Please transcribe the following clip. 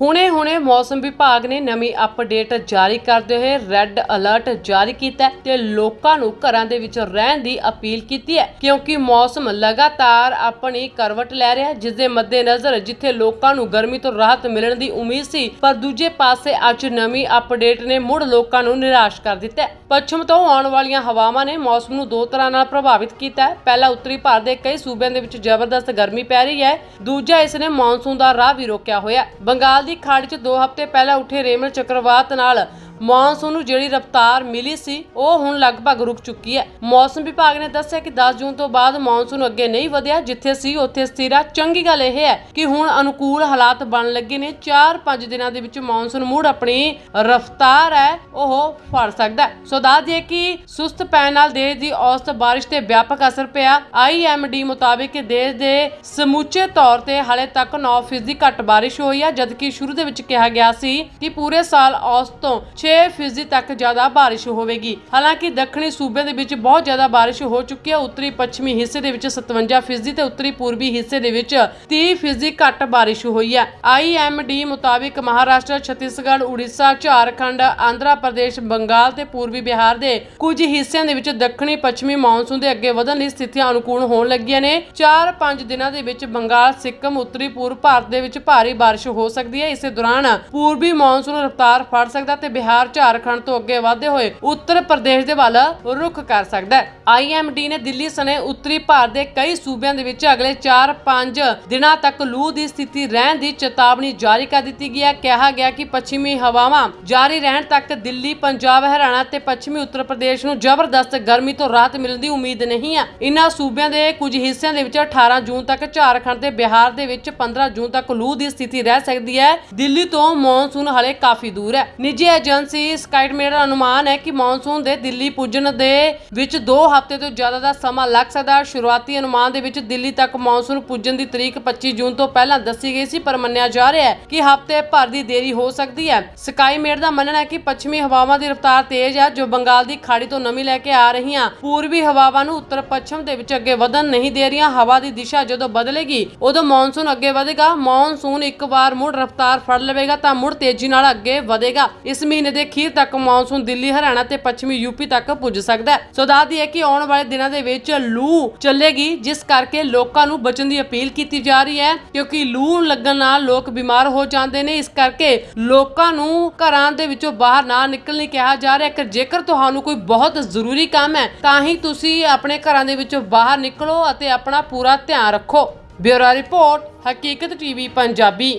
ਹੁਣੇ-ਹੁਣੇ ਮੌਸਮ ਵਿਭਾਗ ਨੇ ਨਵੀਂ ਅਪਡੇਟ ਜਾਰੀ ਕਰਦੇ ਹੋਏ ਰੈੱਡ ਅਲਰਟ ਜਾਰੀ ਕੀਤਾ ਤੇ ਲੋਕਾਂ ਨੂੰ ਘਰਾਂ ਦੇ ਵਿੱਚ ਰਹਿਣ ਦੀ ਅਪੀਲ ਕੀਤੀ ਹੈ ਕਿਉਂਕਿ ਮੌਸਮ ਲਗਾਤਾਰ ਆਪਣੀ ਕਰਵਟ ਲੈ ਰਿਹਾ ਜਿਸ ਦੇ ਮੱਦੇਨਜ਼ਰ ਜਿੱਥੇ ਲੋਕਾਂ ਨੂੰ ਗਰਮੀ ਤੋਂ ਰਾਹਤ ਮਿਲਣ ਦੀ ਉਮੀਦ ਸੀ, ਪਰ ਦੂਜੇ ਪਾਸੇ ਅੱਜ ਨਵੀਂ ਅਪਡੇਟ ਨੇ ਮੁੜ ਲੋਕਾਂ ਨੂੰ ਨਿਰਾਸ਼ ਕਰ ਦਿੱਤਾ ਪੱਛਮ ਤੋਂ ਆਉਣ ਵਾਲੀਆਂ ਹਵਾਵਾਂ ਨੇ ਮੌਸਮ ਨੂੰ ਦੋ ਤਰ੍ਹਾਂ ਨਾਲ ਪ੍ਰਭਾਵਿਤ ਕੀਤਾ ਹੈ। ਪਹਿਲਾ ਉੱਤਰੀ ਭਾਰਤ ਦੇ ਕਈ ਸੂਬਿਆਂ ਦੇ ਵਿੱਚ ਜ਼ਬਰਦਸਤ ਗਰਮੀ ਪੈ ਰਹੀ ਹੈ, ਦੂਜਾ ਇਸ ਨੇ ਮੌਨਸੂਨ ਦਾ ਰਾਹ ਵੀ ਰੋਕਿਆ ਹੋਇਆ ਬੰਗਾਲ ਦੀ ਖਾੜੀ 'ਚ 2 ਹਫ਼ਤੇ ਪਹਿਲਾਂ ਉੱਠੇ ਰੇਮਲ ਚੱਕਰਵਾਤ ਨਾਲ ਮੌਨਸੂਨ ਨੂੰ ਜਿਹੜੀ ਰਫ਼ਤਾਰ ਮਿਲੀ ਸੀ, ਉਹ ਹੁਣ ਲਗਭਗ ਰੁਕ ਚੁੱਕੀ ਹੈ। ਮੌਸਮ ਵਿਭਾਗ ਨੇ ਦੱਸਿਆ ਕਿ 10 ਜੂਨ ਤੋਂ ਬਾਅਦ ਮੌਨਸੂਨ ਅੱਗੇ ਨਹੀਂ ਵਧਿਆ, ਜਿੱਥੇ ਸੀ, ਉੱਥੇ ਸਥਿਰ ਚੰਗੀ ਗੱਲ ਇਹ ਹੈ ਕਿ ਹੁਣ ਅਨੁਕੂਲ ਹਾਲਾਤ ਬਣਨ ਲੱਗੇ ਨੇ। 4-5 ਦਿਨਾਂ ਦੇ ਵਿੱਚ ਮੌਨਸੂਨ ਮੁੜ ਆਪਣੀ ਰਫ਼ਤਾਰ ਹੈ, ਉਹ ਫੜ ਸਕਦਾ ਸੋ ਦੱਸ ਦਈਏ ਕਿ ਸੁਸਤ ਪੈਣ ਨਾਲ ਦੇਸ਼ ਦੀ ਔਸਤ ਬਾਰਿਸ਼ ਤੇ ਵਿਆਪਕ ਅਸਰ ਪਿਆ। ਆਈਐਮਡੀ ਮੁਤਾਬਿਕ ਦੇਸ਼ ਦੇ ਸਮੁੱਚੇ ਤੌਰ ਤੇ ਹਾਲੇ ਤੱਕ 9% ਘੱਟ ਬਾਰਿਸ਼ ਹੋਈ ਹੈ ਜਦਕਿ ਸ਼ੁਰੂ ਦੇ ਵਿੱਚ ਕਿਹਾ ਗਿਆ ਸੀ ਕਿ ਪੂਰੇ ਸਾਲ ਔਸਤ ਤੋਂ 6% ਤੱਕ ਜ਼ਿਆਦਾ ਬਾਰਿਸ਼ ਹੋਵੇਗੀ। ਹਾਲਾਂਕਿ ਦੱਖਣੀ ਸੂਬਿਆਂ ਦੇ ਵਿੱਚ ਬਹੁਤ ਜ਼ਿਆਦਾ ਬਾਰਿਸ਼ ਹੋ ਚੁੱਕੀ ਹੈ। ਉੱਤਰੀ ਪੱਛਮੀ ਹਿੱਸੇ ਦੇ ਵਿੱਚ 57% ਤੇ ਉੱਤਰੀ ਪੂਰਬੀ ਹਿੱਸੇ ਦੇ ਵਿੱਚ 30% ਘੱਟ ਬਾਰਿਸ਼ ਹੋਈ ਹੈ। ਆਈਐਮਡੀ ਮੁਤਾਬਿਕ ਮਹਾਰਾਸ਼ਟਰ, ਛੱਤੀਸਗੜ੍ਹ, ਉੜੀਸਾ, ਝਾਰਖੰਡ, ਆਂਧਰਾ ਪ੍ਰਦੇਸ਼, ਬੰਗਾਲ ਤੇ ਪੂਰਬੀ ਬਿਹਾਰ ਦੇ ਕੁਝ ਹਿੱਸਿਆਂ ਦੇ ਵਿੱਚ ਦੱਖਣੀ ਪੱਛਮੀ ਮੌਨਸੂਨ ਦੇ ਅੱਗੇ ਵਧਣ ਲਈ ਸਥਿਤੀਆਂ ਅਨੁਕੂਲ ਹੋਣ ਲੱਗੀਆਂ ਨੇ। 4-5 ਦਿਨਾਂ ਦੇ ਵਿੱਚ ਬੰਗਾਲ, ਸਿੱਕਮ, ਉੱਤਰੀ ਪੂਰਬ ਭਾਰਤ ਦੇ ਵਿੱਚ ਭਾਰੀ ਬਾਰਿਸ਼ ਹੋ ਸਕਦੀ ਹੈ। ਇਸੇ ਦੌਰਾਨ ਪੂਰਬੀ ਮੌਨਸੂਨ ਰਫ਼ਤਾਰ ਫੜ ਸਕਦਾ ਤੇ ਬਿਹਾਰ ਝਾਰਖੰਡ ਤੋਂ ਅੱਗੇ ਵਧਦੇ ਹੋਏ ਉੱਤਰ ਪ੍ਰਦੇਸ਼ ਦੇ ਵੱਲ ਰੁਖ ਕਰ ਸਕਦਾ ਹੈ। ਆਈਐਮਡੀ ਨੇ ਦਿੱਲੀ ਸਣੇ ਉੱਤਰੀ ਭਾਰਤ ਦੇ ਕਈ ਸੂਬਿਆਂ ਦੇ ਵਿੱਚ ਅਗਲੇ 4-5 ਦਿਨਾਂ ਤੱਕ ਲੂ ਦੀ ਸਥਿਤੀ ਰਹਿਣ ਦੀ ਚੇਤਾਵਨੀ ਜਾਰੀ ਕਰ ਦਿੱਤੀ ਗਈ ਹੈ। ਕਿਹਾ ਗਿਆ ਕਿ ਪੱਛਮੀ ਹਵਾਵਾਂ ਜਾਰੀ ਰਹਿਣ ਤੱਕ ਦਿੱਲੀ, ਪੰਜਾਬ, ਹਰਿਆਣਾ ਤੇ ਪੱਛਮੀ ਉੱਤਰ ਪ੍ਰਦੇਸ਼ ਨੂੰ ਜ਼ਬਰਦਸਤ ਗਰਮੀ ਤੋਂ ਰਾਹਤ ਮਿਲਣ ਦੀ ਉਮੀਦ ਨਹੀਂ ਹੈ। ਇਨ੍ਹਾਂ ਸੂਬਿਆਂ ਦੇ ਕੁਝ ਹਿੱਸਿਆਂ ਦੇ ਵਿੱਚ 18 ਜੂਨ ਤੱਕ ਝਾਰਖੰਡ ਤੇ ਬਿਹਾਰ ਦੇ ਵਿੱਚ 15 ਜੂਨ ਤੱਕ ਲੂ ਦੀ ਸਥਿਤੀ ਰਹਿ ਸਕਦੀ ਹੈ। ਦਿੱਲੀ ਤੋਂ ਮੌਨਸੂਨ ਹਲੇ ਕਾਫੀ ਦੂਰ ਹੈ। ਨਿੱਜੀ ਏਜੰਸੀ ਸਕਾਈਟਮੇਟ ਦਾ ਅਨੁਮਾਨ ਹੈ ਕਿ ਮੌਨਸੂਨ ਦੇ ਦਿੱਲੀ ਪੁੱਜਣ ਦੇ ਵਿੱਚ 2 ਹਫ਼ਤੇ ਤੋਂ ਜ਼ਿਆਦਾ ਦਾ ਸਮਾਂ ਲੱਗ ਸਕਦਾ। ਹੈ ਸ਼ੁਰੂਆਤੀ ਅਨੁਮਾਨ ਦੇ ਵਿੱਚ ਦਿੱਲੀ ਤੱਕ ਮੌਨਸੂਨ ਪੁੱਜਣ ਦੀ ਤਰੀਕ 25 ਜੂਨ ਤੋਂ ਪਹਿਲਾਂ ਦੱਸੀ ਗਈ ਸੀ, ਪਰ ਮੰਨਿਆ ਜਾ ਰਿਹਾ ਹੈ ਕਿ ਹਫ਼ਤੇ ਭਰ ਦੀ ਦੇਰੀ ਹੋ ਸਕਦੀ ਹੈ। ਸਕਾਈਮੇਟ ਦਾ ਮੰਨਣਾ ਹੈ ਕਿ ਪੱਛਮੀ ਹਵਾਵਾਂ ਦੀ ਰਫ਼ਤਾਰ ਤੇਜ਼ ਹੈ, ਜੋ ਬੰਗਾਲ ਦੀ ਖਾੜੀ ਤੋਂ ਨਮੀ ਲੈ ਕੇ ਆ ਰਹੀਆਂ ਪੂਰਬੀ ਹਵਾਵਾਂ ਨੂੰ ਉੱਤਰ ਪੱਛਮ ਦੇ ਵਿੱਚ ਅੱਗੇ ਵਧਣ ਨਹੀਂ ਦੇ ਰਹੀਆਂ। ਹਵਾ ਦੀ ਦਿਸ਼ਾ ਜਦੋਂ ਬਦਲੇਗੀ, ਉਦੋਂ ਮੌਨਸੂਨ ਅੱਗੇ ਵਧੇਗਾ। ਮੌਨਸੂਨ ਇੱਕ ਵਾਰ ਮੁੜ ਰਫ਼ਤਾਰ ਫੜ ਲਵੇਗਾ, ਤਾਂ ਮੁੜ ਤੇਜ਼ੀ ਨਾਲ ਅੱਗੇ ਵਧੇਗਾ। ਇਸ ਮਹੀਨੇ ਦੇ ਅਖੀਰ ਤੱਕ ਮੌਨਸੂਨ ਦਿੱਲੀ, ਹਰਿਆਣਾ ਤੇ ਪੱਛਮੀ ਯੂਪੀ ਤੱਕ ਪੁੱਜ ਸਕਦਾ ਹੈ। ਸੋ ਦੱਸ ਦਈਏ ਕਿ ਆਉਣ ਵਾਲੇ ਦਿਨਾਂ ਦੇ ਵਿੱਚ ਲੂ ਚੱਲੇਗੀ, ਜਿਸ ਕਰਕੇ ਲੋਕਾਂ ਨੂੰ ਬਚਣ ਦੀ ਅਪੀਲ ਕੀਤੀ ਜਾ ਰਹੀ ਹੈ, ਕਿਉਂਕਿ ਲੂ ਲੱਗਣ ਨਾਲ ਲੋਕ ਬਿਮਾਰ ਹੋ ਜਾਂਦੇ ਨੇ। ਇਸ ਕਰਕੇ ਲੋਕਾਂ ਨੂੰ ਘਰਾਂ ਦੇ ਵਿੱਚੋਂ ਬਾਹਰ ਨਾ ਨਿਕਲਣ ਲਈ ਕਿਹਾ ਜਾ ਰਿਹਾ ਹੈ। ਕਿ ਜੇਕਰ ਤੁਹਾਨੂੰ ਕੋਈ ਬਹੁਤ ਜ਼ਰੂਰੀ ਕੰਮ ਹੈ, ਤਾਂ ਹੀ ਤੁਸੀਂ ਆਪਣੇ ਘਰਾਂ ਦੇ ਵਿੱਚੋਂ ਬਾਹਰ ਨਿਕਲੋ ਅਤੇ ਆਪਣਾ ਪੂਰਾ ਧਿਆਨ ਰੱਖੋ। Bureau report, Haqeeqat TV, Punjabi.